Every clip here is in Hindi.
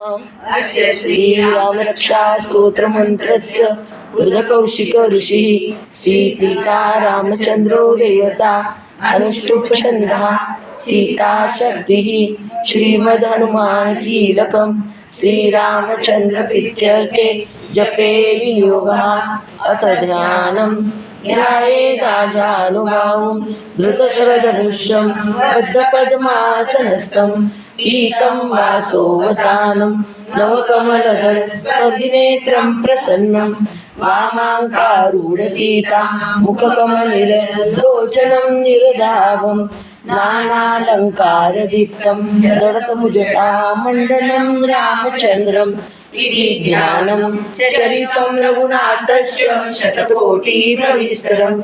अस्य श्रीरामरक्षा स्तोत्रमन्त्रस्य बुधकौशिक ऋषिः श्रीसीतारामचन्द्रो देवता अनुष्टुप्छन्दः सीताशक्तिः श्रीमदहनुमानकीलकं श्रीरामचन्द्रप्रीत्यर्थे जपे विनियोगः अथ ध्यानं ध्यायेदाजानुभावं धृतशरधनुष्यं बद्धपद्मासनस्थं पीतं वासोवसानं नवकमलदलस्पर्धिनेत्रं प्रसन्नं वामाङ्कारूढसीता मुखकमलिरलोचनं निरधावं नानालङ्कारदीप्तं दडतमुजटामण्डलं रामचन्द्रम् इति ध्यानं चरितं रघुनाथस्य शतकोटिप्रविस्तरम्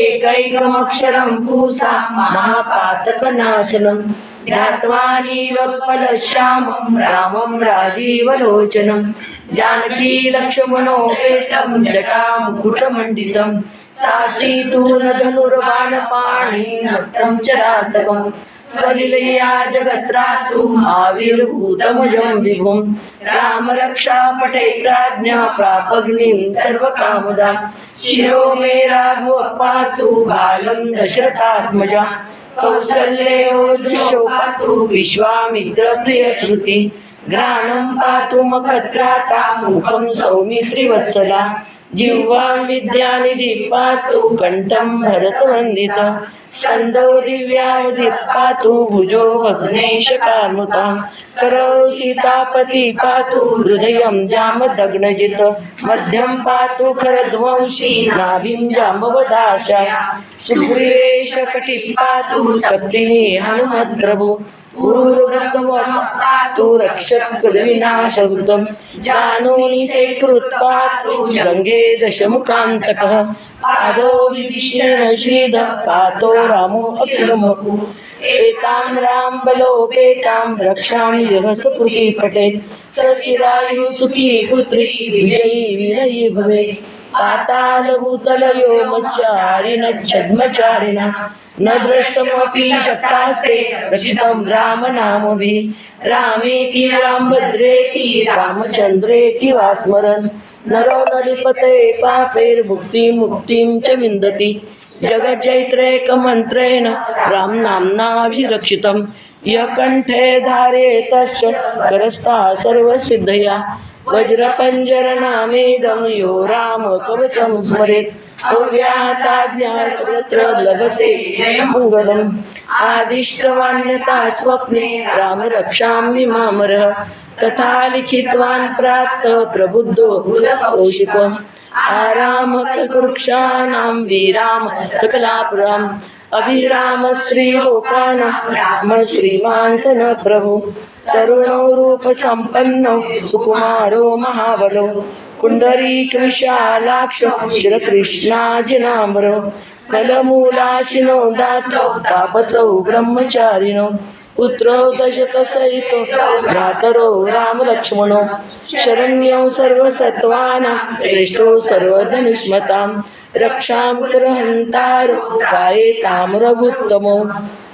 एकैकमक्षरं पूसा महापातकनाशनं ध्यात्वा नीलोत्पलश्यामं, रामं राजीवलोचनं। जानकी लक्ष्मणोपेतं, जटामुकुटमण्डितं। सासीतूर्णधनुर्बाणपाणि नक्तं चरातकम् स्वलिलया जगत्रातुम् आविर्भूतमजं विभुं। रामरक्षा पठे प्राज्ञा प्रापग्निं सर्वकामदा। शिरो मे राघव पातु बालं दशरथात्मजा। कौसल्यो विश्वामित्र प्रिय श्रुती। घ्राणं पातु मखत्राता मुखं सौमित्रिवत्सला जिह्वा विद्यानिधि पातु कण्ठं भरतवन्दित। स्कन्दो दिव्यावधि पातु भुजो भग्नेशकार्मुता करौ सीतापति पातु हृदयं जामदग्नजित। मध्यं पातु खरध्वंसी नाभिं जाम्बवदाशा सुग्रीवेश कटि पातु सप्तिनी हनुमत्प्रभु पातु रक्षक विनाशवृतम् जानूनि सेकृत् पातु जङ्गे दशमुखान्तकः। पादो विभीषण श्रीधः पातो रामो राम सुखी पुत्री, विजयी पातालभूतलयो मच्चारिण, छद्मचारिण। न द्रष्टमपि शक्तास्ते, रचितं रामनामभिः। रामेति रामभद्रेति, रामचन्द्रेति वा स्मरन् नरो नलिपते पापैर्मुक्तिं, मुक्तिं च विन्दति। जगज्जैत्रैकमन्त्रेण रामनाम्नाभिरक्षितं यः धारे तस्य करस्था सर्वसिद्धया। वज्रपञ्जरनामेदं यो रामकवचं स्मरेत् अव्याहताज्ञा सर्वत्र लभते जयमङ्गलम् आदिष्टवान्यता स्वप्ने रामरक्षामि मामरः। तथा लिखितवान् प्रबुद्धो कौशिकम् अभिराम स्त्रीलोकानां राम श्रीमान् स न प्रभु तरुणो रूपसम्पन्नो सुकुमारो महाबलो। पुण्डरीकविशालाक्षो चिरकृष्णाजिनाम्बरो। फलमूलाशिनो दातो तापसौ ब्रह्मचारिणो। पुत्रो दशकसहितो भ्रातरो रामलक्ष्मणो। शरण्यो सर्वसत्त्वानां श्रेष्ठो सर्वधनुष्मतां। रक्षां कुर्वन्तारो गाये ताम्रभुत्तमो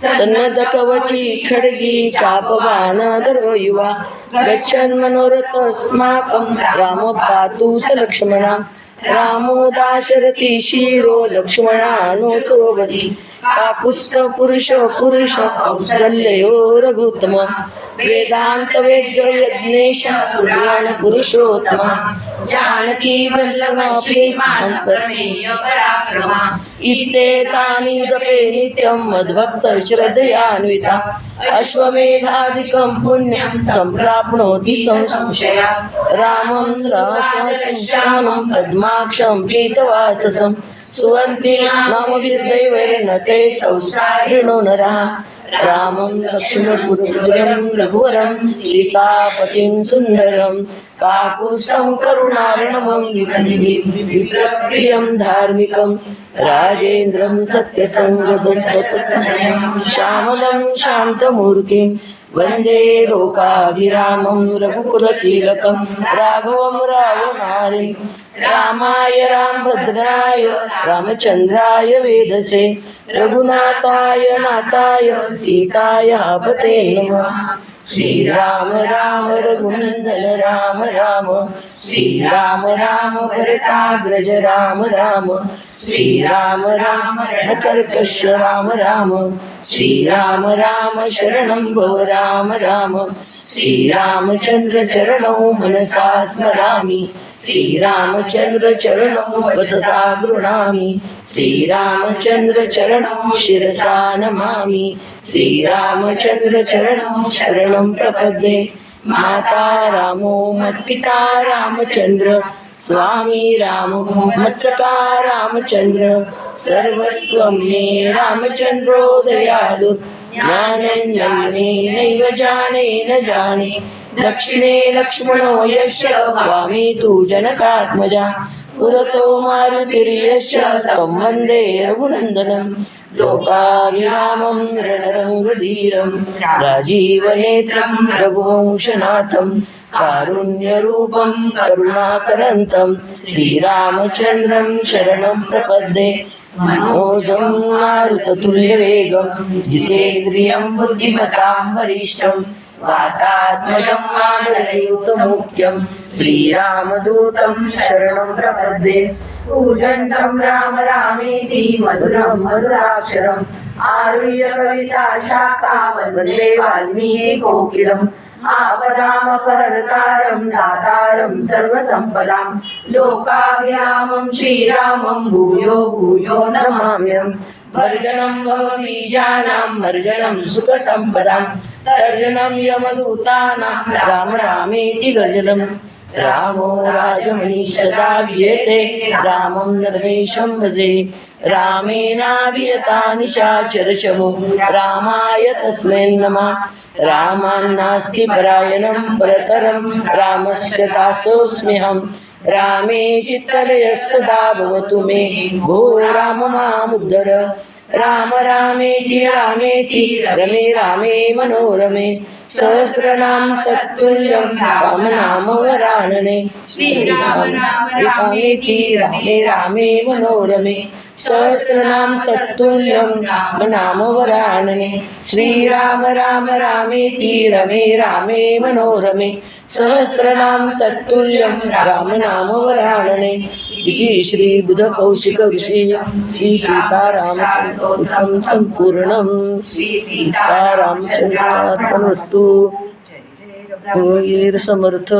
सन्नतकवची खड्गी चापवानधरो युवा गच्छन् मनोरथस्माकं राम पातु स लक्ष्मणा। रामो दाशरथी शिरो लक्ष्मणानोतो बली काकुस्थ पुरुष पुरुष कौसल्यो रघुत्तम। वेदांत वेद्य यज्ञेश पुराण पुरुषोत्तम। जानकी वल्लभ श्रीमान् प्रमेय पराक्रमा। इत्येतानि जपे नित्यं मद्भक्त श्रद्धया अन्विता। अश्वमेधादिकं पुण्यं सम्प्राप्नोति संशया। रामं रामं पद्माक्षं पीतवाससं सुवन्ति नामभिर्दैवैर्नते संस्कारिणो नरः। रामं लक्ष्मणपुरं रघुवरं सीतापतिं सुन्दरम्। काकुस्थं करुणार्णवं विप्रियं धार्मिकं। राजेन्द्रं सत्यसङ्गदं श्यामलं शान्तमूर्तिं वन्दे लोकाभिरामं रघुकुलतिलकं राघवं रावणारिं रामाय रामभद्राय रामचन्द्राय वेदसे रघुनाथाय नाथाय सीताय पते नमः। श्रीराम राम रघुनन्दन राम राम। श्रीराम राम भरताग्रज राम राम। श्रीराम राम रणकर्कश राम राम। श्रीराम राम शरणं भव राम राम श्रीरामचन्द्र चरणौ मनसा स्मरामि श्रीरामचन्द्र चरणौ वचसा गृह्णामि श्रीरामचन्द्र चरणौ शिरसा नमामि श्रीरामचन्द्र चरणौ शरणं प्रपद्ये माता रामो मत्पिता रामचन्द्र स्वामी रामो मत्सका रामचन्द्र सर्वस्वं मे रामचन्द्रो दयालु ज्ञानञ्जने नैव जानेन जाने। दक्षिणे लक्ष्मणो यश वामे तु जनकात्मजा। पुरतो मारुतिर्यश तं वन्दे रघुनन्दनं। लोकाभिरामं रणरङ्गधीरं। राजीवनेत्रं रघुवंशनाथम् कारुण्यरूपं करुणाकरन्तं श्रीरामचन्द्रं शरणं प्रपद्ये। मनोजं मारुततुल्यवेगं जितेन्द्रियं बुद्धिमतां वरिष्ठं, वातात्मजं मानलयुतमुख्यं श्रीरामदूतं शरणं प्रपद्ये। पूजन्तं राम रामेति मधुरं मधुराक्षरम् आरुह्य कविता शाखा वंदे वाल्मीकि कोकिलम्। आपदामपहर्तारं दातारं सर्वसम्पदां लोकाभिरामं श्रीरामं भूयो भूयो नमाम्यहं। वर्जनं भवबीजानां मर्जनं सुखसम्पदां। तर्जनं यमदूतानां राम रामेति गर्जनम् रामो राजमणि सदा रामं नरमेशं भजे। रामेणाभियता रामाय रामान्नास्ति परायणं परतरं, रामस्य दासोऽस्म्यहं। रामे चित्तलयः सदा भवतु मे। भो राम मामुद्धर। राम रामेति रामेति, रमे, रामे, मनोरमे। सहस्रनाम तत्तुल्यं राम नाम वरानने श्रीराम रामेति रामे रामे मनोरमे। सहस्रनाम तत्तुल्यम राम नाम वरानने श्रीराम राम रामेति रमे रामे मनोरमे। सहस्रनाम तत्तुल्यं राम नाम वरानने इति श्रीबुधकौशिकविषये श्रीसीतारामचन्द्रं सम्पूर्णं। ओम समर्थ